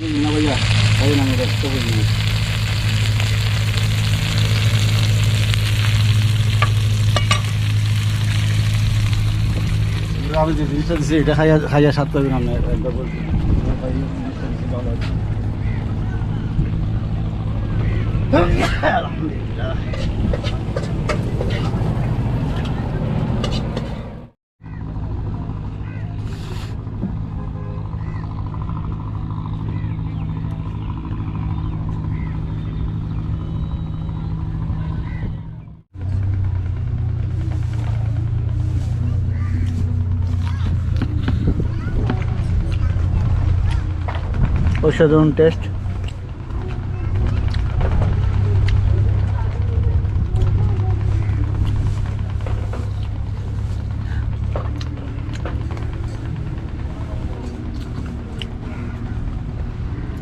ভাইয়া তাই না আমি খাইয়া খাইয়া সাত পাবেন আপনি। আলহামদুলিল্লাহ। অসাধারণ টেস্ট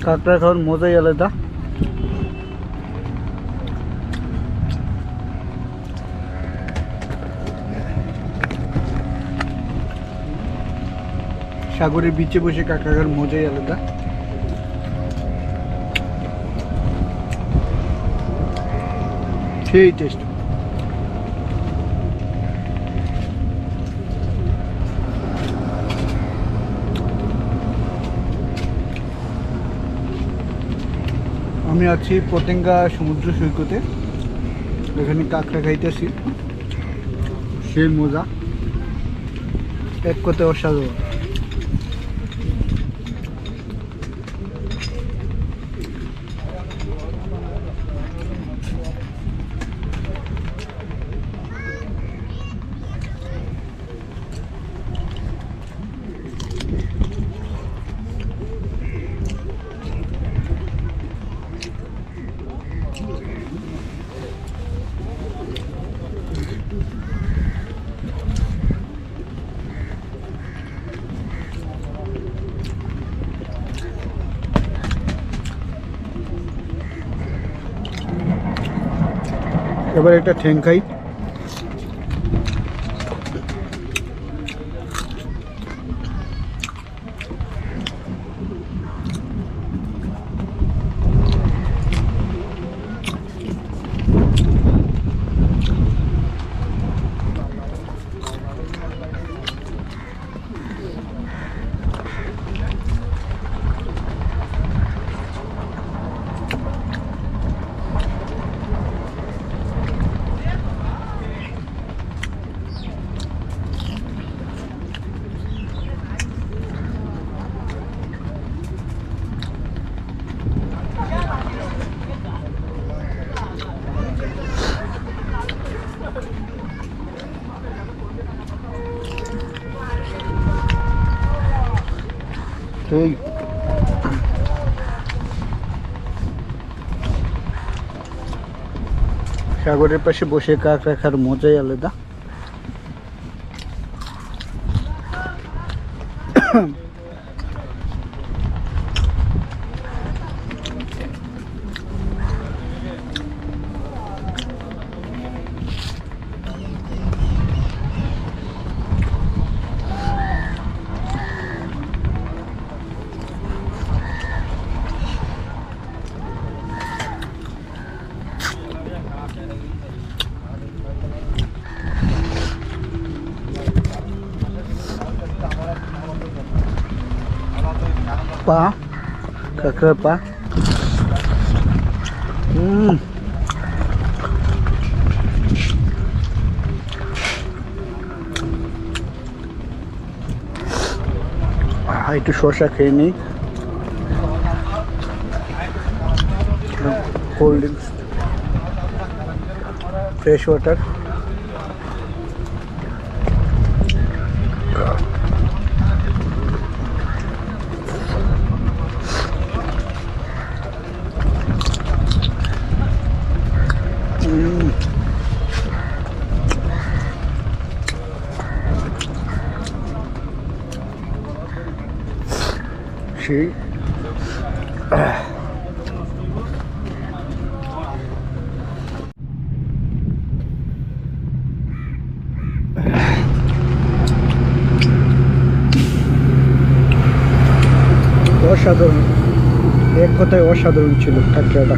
কাঁকড়া খাওয়ার মজাই আলাদা। সাগরের বিচে বসে কাঁকড়া খাওয়ার মজাই আলাদা। সেই টেস্ট আমি আছি পতেঙ্গা সমুদ্র সৈকতে এখানে কাঁকড়া খাইতেছি সেই মজা। এক কথায় অসাধারণ। এবার একটা ঠ্যাং খাই সেই সাগরের পাশে বসে কাক রাখার মজাই আলাদা। পা কাঁকড়ার পা হুম একটু শসা খেয়ে নিই। কোল্ড ড্রিঙ্কস ফ্রেশ ওয়াটার সেই অসাধারণ। এক কথায় অসাধারণ ছিল কাঁকড়াটা।